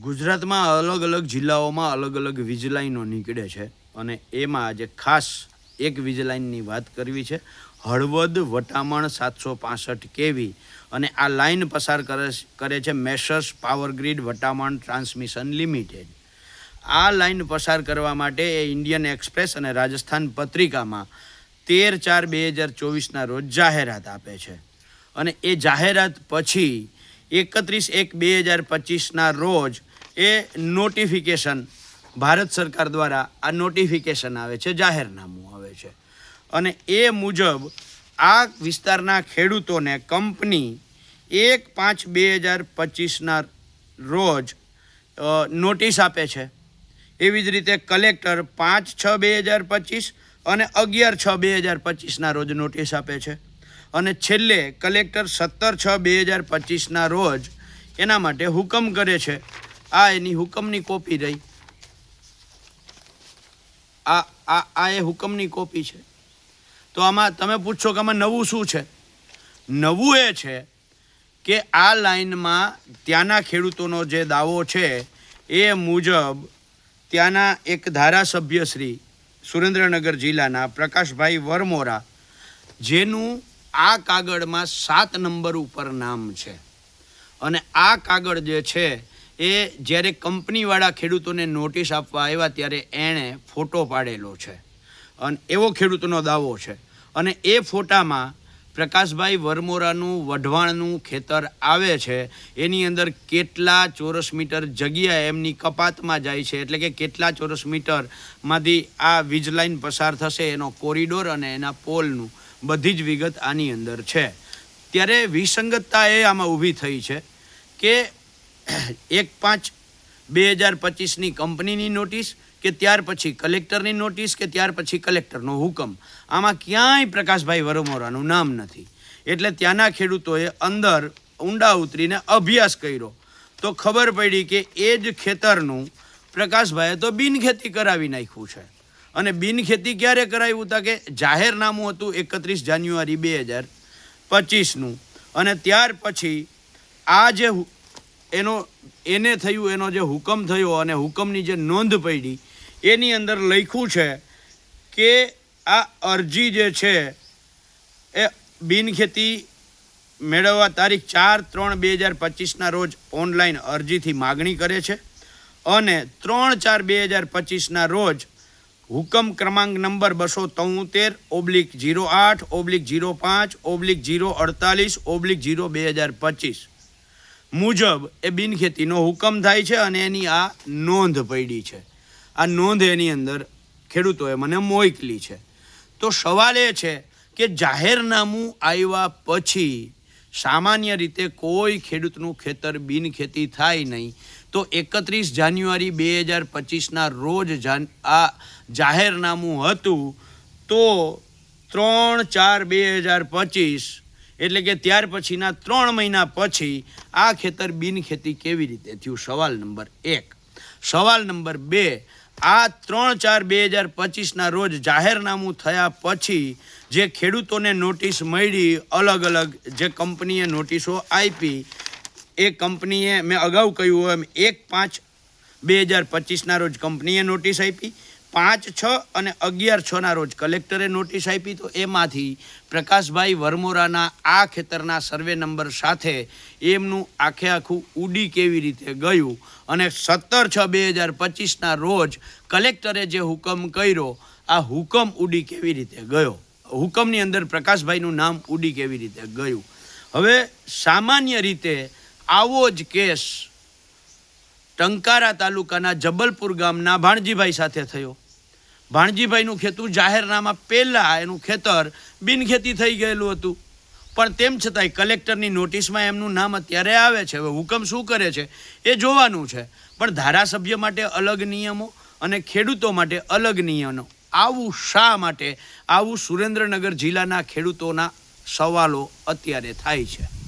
ગુજરાતમાં અલગ અલગ જિલ્લાઓમાં અલગ અલગ વીજ લાઈનો નીકળે છે અને એમાં આજે ખાસ એક વીજ લાઈનની વાત કરવી છે. હળવદ વટામણ સાતસો પાસઠ કેવી અને આ લાઈન પસાર કરે કરે છે messrs power grid Vataman transmission limited. આ લાઈન પસાર કરવા માટે એ ઇન્ડિયન એક્સપ્રેસ અને રાજસ્થાન પત્રિકામાં તેર ચાર બે હજાર ચોવીસના રોજ જાહેરાત આપે છે. અને એ જાહેરાત પછી એકત્રીસ એક બે હજાર પચીસના રોજ એ નોટિફિકેશન ભારત સરકાર દ્વારા આ નોટિફિકેશન આવે છે, જાહેરનામું આવે છે. અને એ મુજબ આ વિસ્તારના ખેડૂતોને કંપની એક પાંચ બે હજાર પચીસના રોજ નોટિસ આપે છે. એવી જ રીતે કલેક્ટર પાંચ છ બે હજાર પચીસ અને અગિયાર છ બે હજાર પચીસના રોજ નોટિસ આપે છે. અને છેલ્લે કલેક્ટર સત્તર છ બે હજાર પચીસના રોજ એના માટે હુકમ કરે છે. આ એની હુકમની કોપી રહી. આ આ આ એ હુકમની કોપી છે. તો આમાં તમે પૂછશો કે આમાં નવું શું છે? નવું એ છે કે આ લાઈનમાં ત્યાંના ખેડૂતોનો જે દાવો છે એ મુજબ ત્યાંના એક ધારાસભ્ય શ્રી સુરેન્દ્રનગર જિલ્લાના પ્રકાશભાઈ વરમોરા જેનું આ કાગળમાં સાત નંબર ઉપર નામ છે. અને આ કાગળ જે છે, એ જ્યારે કંપનીવાળા ખેડૂતોને નોટિસ આપવા આવ્યા ત્યારે એણે ફોટો પાડેલો છે. અને એવો ખેડૂતનો દાવો છે. અને એ ફોટામાં પ્રકાશભાઈ વરમોરાનું વઢવાણનું ખેતર આવે છે. એની અંદર કેટલા ચોરસ મીટર જગ્યા એમની કપાતમાં જાય છે. એટલે કે કેટલા ચોરસ મીટરમાંથી આ વીજ લાઇન પસાર થશે એનો કોરિડોર અને એના પોલનું. બધી જ વિગત આની અંદર છે. ત્યારે વિસંગતતા એ આમાં ઊભી થઈ છે કે એક પાંચ બે હજાર પચીસની કંપનીની નોટિસ કે ત્યાર પછી કલેક્ટરની નોટિસ કે ત્યાર પછી કલેક્ટરનો હુકમ. આમાં ક્યાંય પ્રકાશભાઈ વરમોરાનું નામ નથી. એટલે ત્યાંના ખેડૂતોએ અંદર ઊંડા ઉતરીને અભ્યાસ કર્યો. તો ખબર પડી કે એ જ ખેતરનું પ્રકાશભાઈએ તો બિનખેતી કરાવી નાખ્યું છે. અને બિનખેતી ક્યારે કરાવ્યું હતા કે જાહેરનામું હતું એકત્રીસ જાન્યુઆરી બે હજાર પચીસનું. અને ત્યાર પછી આ જે એનો, એને થયું, એનો જે હુકમ થયો અને હુકમની જે નોંધ પડી, એની અંદર લખ્યું છે કે આ અરજી જે છે એ બિનખેતી મેળવવા તારીખ ચાર ત્રણ બે હજાર પચીસના રોજ ઓનલાઈન અરજીથી માગણી કરે છે. અને ત્રણ ચાર બે હજાર પચીસના રોજ હુકમ ક્રમાંક નંબર બસો તોતેર ઓબ્લિક જીરો આઠ, ઓબ્લિક જીરો પાંચ, ઓબ્લિક જીરો અડતાલીસ, ઓબ્લિક જીરો બે હજાર પચીસ. મુજબ એ બિનખેતીનો હુકમ થાય છે અને એની આ નોંધ પડી છે. આ નોંધ એની અંદર ખેડૂતોએ મને મોકલી છે. તો સવાલ એ છે કે જાહેરનામું આવ્યા પછી સામાન્ય રીતે કોઈ ખેડૂતનું ખેતર બિનખેતી થાય નહીં. તો એકત્રીસ જાન્યુઆરી બે હજાર પચીસના રોજ આ જાહેરનામું હતું તો ત્રણ ચાર બે હજાર પચીસ, એટલે કે ત્યાર પછીના ત્રણ મહિના પછી આ ખેતર બિનખેતી કેવી રીતે થયું? સવાલ નંબર એક. સવાલ નંબર બે, આ ત્રણ ચાર બે હજાર પચીસના રોજ જાહેરનામું થયા પછી જે ખેડૂતોને નોટિસ મળી, અલગ અલગ જે કંપનીએ નોટિસો આપી, એ કંપનીએ મેં અગાઉ કહ્યું એમ, એક પાંચ બે હજાર પચીસના રોજ કંપનીએ નોટિસ આપી, પાંચ છ અને અગિયાર છના રોજ કલેક્ટરે નોટિસ આપી. તો એમાંથી પ્રકાશભાઈ વરમોરાના આ ખેતરના સર્વે નંબર સાથે એમનું આખે આખું ઉડી કેવી રીતે ગયું અને સત્તર છ બે હજાર પચીસના રોજ કલેક્ટરે જે હુકમ કર્યો, આ હુકમ ઉડી કેવી રીતે ગયો? હુકમની અંદર પ્રકાશભાઈનું નામ ઉડી કેવી રીતે ગયું? હવે સામાન્ય રીતે આવો જ કેસ ટંકારા તાલુકાના જબલપુર ગામના ભાણજીભાઈ સાથે થયો. ભાણજીભાઈનું ખેતું જાહેરનામા પહેલાં એનું ખેતર બિનખેતી થઈ ગયેલું હતું. પણ તેમ છતાંય કલેક્ટરની નોટિસમાં એમનું નામ અત્યારે આવે છે. હવે હુકમ શું કરે છે એ જોવાનું છે. પણ ધારાસભ્ય માટે અલગ નિયમો અને ખેડૂતો માટે અલગ નિયમો. આવું શા માટે? આવું સુરેન્દ્રનગર જિલ્લાના ખેડૂતોના સવાલો અત્યારે થાય છે.